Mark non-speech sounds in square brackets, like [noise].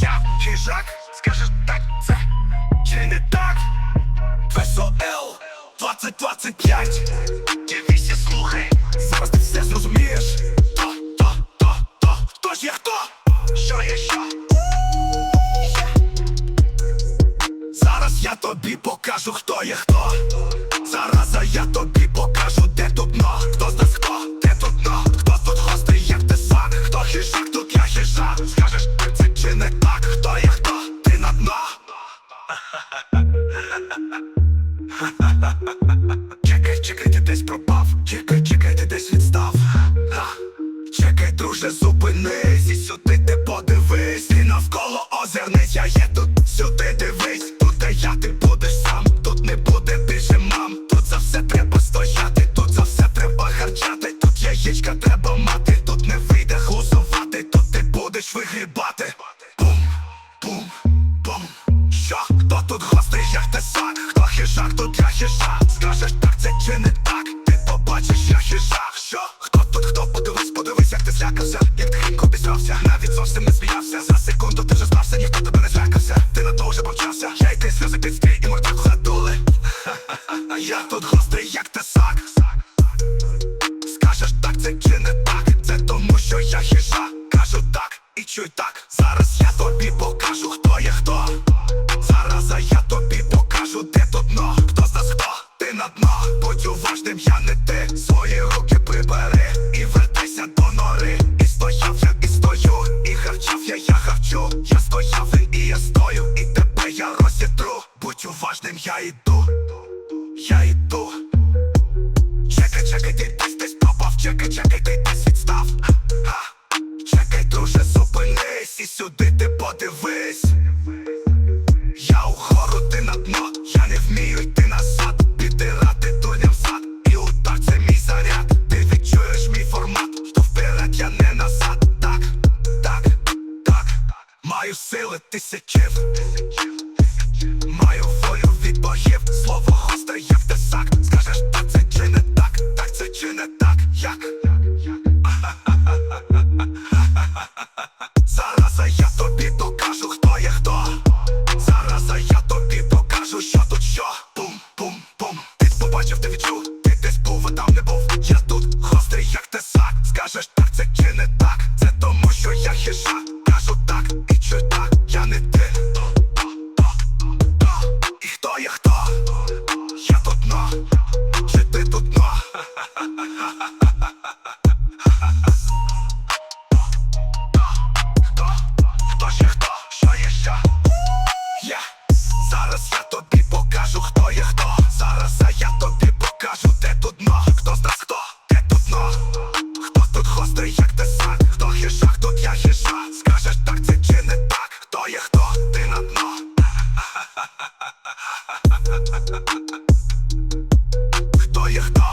Я хижак, скажи так це чи не так? ВСОЛ 2025 Дивіться, слухай, зараз ти все зрозумієш. То, то, то, то, хто ж я хто? Що я що? Зараз я тобі покажу, хто є хто. Зараза, я тобі покажу. Чекай, чекай, ти десь пропав. Чекай, чекай, ти десь відстав. Чекай, друже, зупинись. І сюди ти подивись. Ти навколо озирнись, я є тут Сюди дивись, як тесак? Хто хижак, тут я хижак. Скажеш так, це чи не так? Ти побачиш, я хижак. Що? Хто тут, хто? Подивись, подивись, як ти злякався. Як тихенько обізвався, навіть зовсім не сміявся. За секунду ти вже знався, ніхто тебе не злякався. Ти на то вже повчався Я й ти сльози під стій і мордаку задули. Ха-ха-ха, Я тут гострий, як тесак. Скажеш так, це чи не так? Це тому, що я хижак Будь я не ти Свої руки прибери І вертайся до нори. І стояв я, і стою І харчав я, я харчу Я стояв і я стою І тебе я розітру. Будь уважним, я йду. Я йду. Чекай, чекай, ти десь десь пропав. Чекай, чекай, Маю сили тисячів Маю волю від богів. Слово гостре, як тесак. Скажеш, так це чи не так? Так це чи не так, як? Зараз я тобі покажу, хто є хто. Зараз я тобі покажу, що тут що. Бум, бум, бум Ти побачив, ти відчув Зараз я тобі покажу, хто є хто. Зараз я тобі покажу, де тут дно. Хто з нас хто, де тут дно? Хто тут хостий, як те сам? Хто хіша, хто я хіша? Скажеш так, це чи не так? Хто є хто? Ти на дно. [laughs] Хто є хто?